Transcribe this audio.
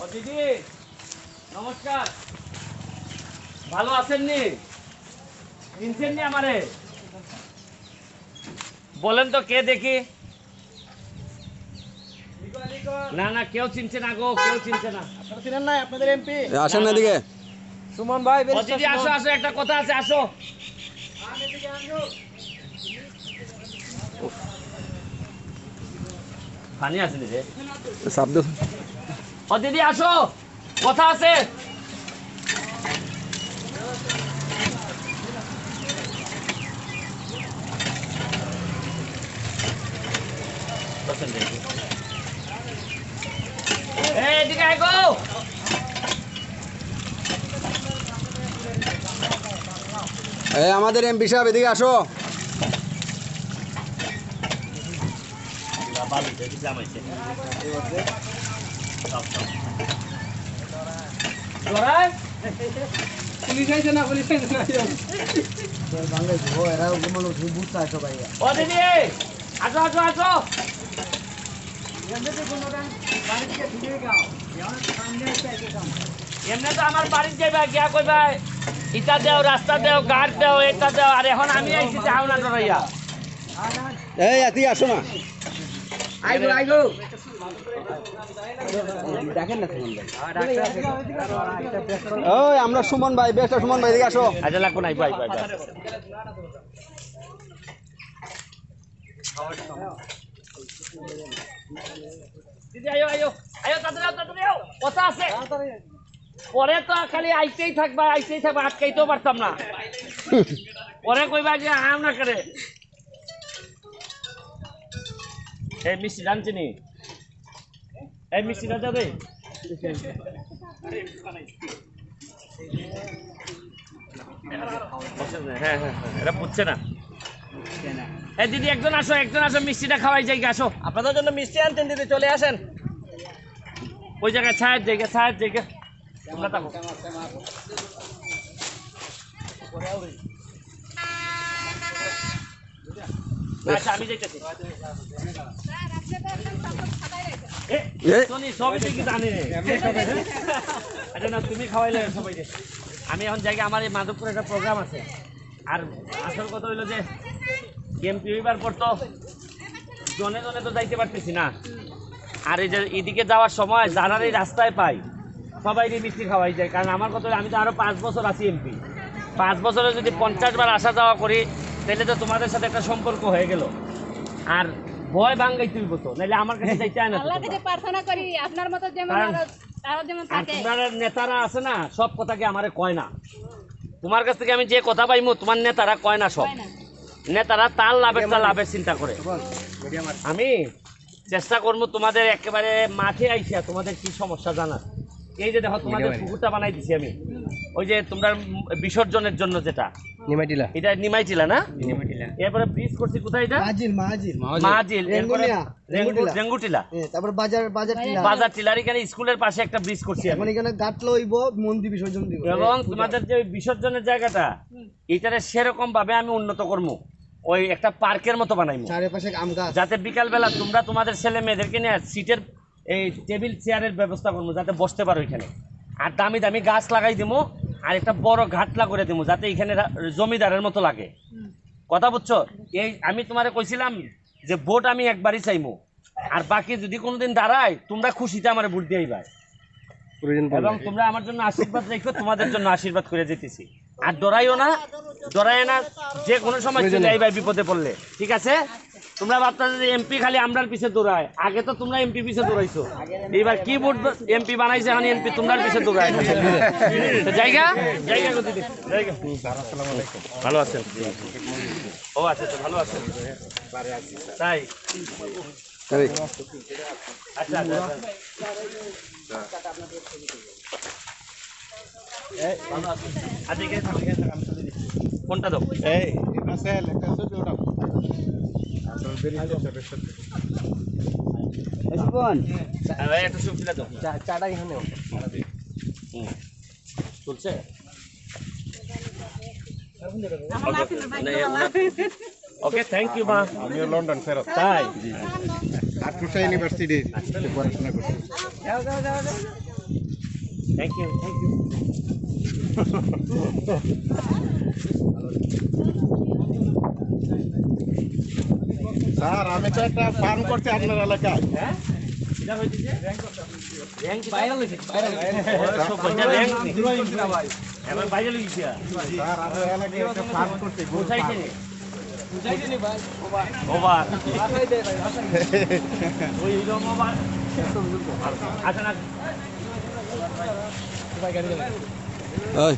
ও দিদি নমস্কার। ভালো আছেন নি আমারে? বলেন তো কে দেখি? না না কেউ চিনছে না গো কেউ চিনছে না। চিনেন নাই? আপনাদের এমপি? আসেন না এদিকে। সুমন ভাই দিদি আসো আসো একটা কথা আছে আসো। পানি আছে শব্দ ও দিদি আসো। কথা আছে। এদিকে আয় গো। আমাদের এমপি সাহেব এদিকে আসো। বালু? পুলিশ আইছে না পুলিশ আইছে না ও দিদি আসো আসো আসো। এমনি তো আমার বাড়ির যাইবা গিয়া কইবা ইটা দেও রাস্তা দেও গাছ দেও এটা দেও আর এখন আমি আইছি যাও না ডরাইয়া এই আসো না। আইগো আইগো ওই আমরা সুমন ভাই বেস্ট সুমন ভাই এদিকে আসো। আচ্ছা লাগবো নাই বাই বাই বাই দিদি আয়ো আয়ো আয়ো তাড়াতাড়ি আও, তাড়াতাড়ি আও। কথা আছে। পরে তো খালি আইতেই থাকবা আইতেই থাকবা আটকাইতেও পারতাম না। পরে কইবা যে আম না করে। এই মিষ্টি জানছি নি এই মিষ্টিটা দেবে হ্যাঁ হ্যাঁ হ্যাঁ, এটা বুঝছে না। এই দিদি একজন আসো একজন আসো মিষ্টিটা খাওয়াই যাই আসো। আপনাদের জন্য মিষ্টি আনতেন দিদি চলে আসেন। ওই জায়গায় ছায়ের জায়গা ছায়ের জায়গা। তোমরা থাকো। আচ্ছা আমি। আচ্ছা তুমি খাওয়াইলে আমি এখন জায়গা আমার এই মাধবপুরে একটা প্রোগ্রাম আছে। আর আসল কথা হইল যে গেম হইবার পর তো জনে জনে তো যাইতে পারতেছি না। আর এই যে এদিকে যাওয়ার সময় যারার এই রাস্তায় পাই সবাই মিষ্টি খাওয়াই যায়। কারণ আমার কথা আমি তো আরও পাঁচ বছর আছি এমপি পাঁচ বছরে যদি পঞ্চাশ বার আসা যাওয়া করি তাহলে তো তোমাদের সাথে একটা সম্পর্ক হয়ে গেল। আর ভয় ভাঙ্গাই তুলবো তো নাহলে আমার কাছে যাইতে হয় না তো আল্লাহ তোমরা। থেকে প্রার্থনা করি আপনার মতো যেমন আরও যেমন থাকে। তোমার নেতারা আছে না সব কথাকে আমারে কয় না। তোমার কাছ থেকে আমি যে কথা পাইমু তোমার নেতারা কয় না সব। নেতারা তার লাভের তার লাভের চিন্তা করে। আমি চেষ্টা করব তোমাদের একেবারে মাঠে আইসা তোমাদের কি সমস্যা জানার। এই যে দেখো তোমাদের পুকুরটা বানাই দিছি আমি। ওই যে তোমরা বিসর্জনের জন্য যেটা। নিমাইটিলা এটা নিমাইছিলা না? নিমাইটিলা এরপরে ব্রিজ করছি কোথায় এটা? মাজিল মাজিল রেঙ্গুনিয়া, রেঙ্গুটিলা। রেঙ্গুটিলা হ্যাঁ, তারপর বাজার বাজার টিলা। বাজার টিলার এখানে স্কুলের পাশে একটা ব্রিজ করছি এখন এখানে গাট লইব মন্দির বিসর্জন দিব। এবং তোমাদের যে বিসর্জনের জায়গাটা এটারে সেরকম ভাবে আমি উন্নত করব। ওই একটা পার্কের মতো বানাইবো। চারিপাশে আম গাছ। যাতে বিকালবেলা তোমরা তোমাদের ছেলে মেয়েদেরকে নিয়ে সিটের এই টেবিল চেয়ারের ব্যবস্থা করব যাতে বসতে পারো এখানে। আর দামি দামি গাছ লাগাই দিবো আর একটা বড় ঘাটলা করে দিবো যাতে এখানে জমিদারের মতো লাগে। কথা বুঝছ? এই আমি তোমারে কইছিলাম যে ভোট আমি একবারই চাইমু। আর বাকি যদি কোনোদিন দাঁড়ায় তোমরা খুশিতে আমার ভোট দিয়ে আইবা। এবং তোমরা আমার জন্য আশীর্বাদ রেখো তোমাদের জন্য আশীর্বাদ করে যেতেছি আর ডরাইও না ডরাইও না যে কোনো সময় চলে আইবা বিপদে পড়লে ঠিক আছে? তোমরা ভাবতেছো যে এমপি খালি আমরার পিছে দৌড়ায়। আগে তো তোমরা এমপি পিছে দৌড়াইছো। এবার কি ভোট এমপি বানাইছে এখন এমপি তোমরার পিছে দৌড়ায়। জায়গা? জায়গা জায়গা। ভালো আছেন? ও আচ্ছা তো ভালো আছেন। তাই? আচ্ছা আচ্ছা। ফোনটা দাও। চাটা এখানে। চলছে? ওকে থ্যাংক ইউ মা। আমিও লন্ডন ফেরত। তাই? আটকুশা ইউনিভার্সিটির পড়াশোনা করছি। Thank you thank you sir আমি তো একটা ফার্ম করছি আপনার এলাকায়। হ্যাঁ? ওভার ওই আচ্ছা না ওই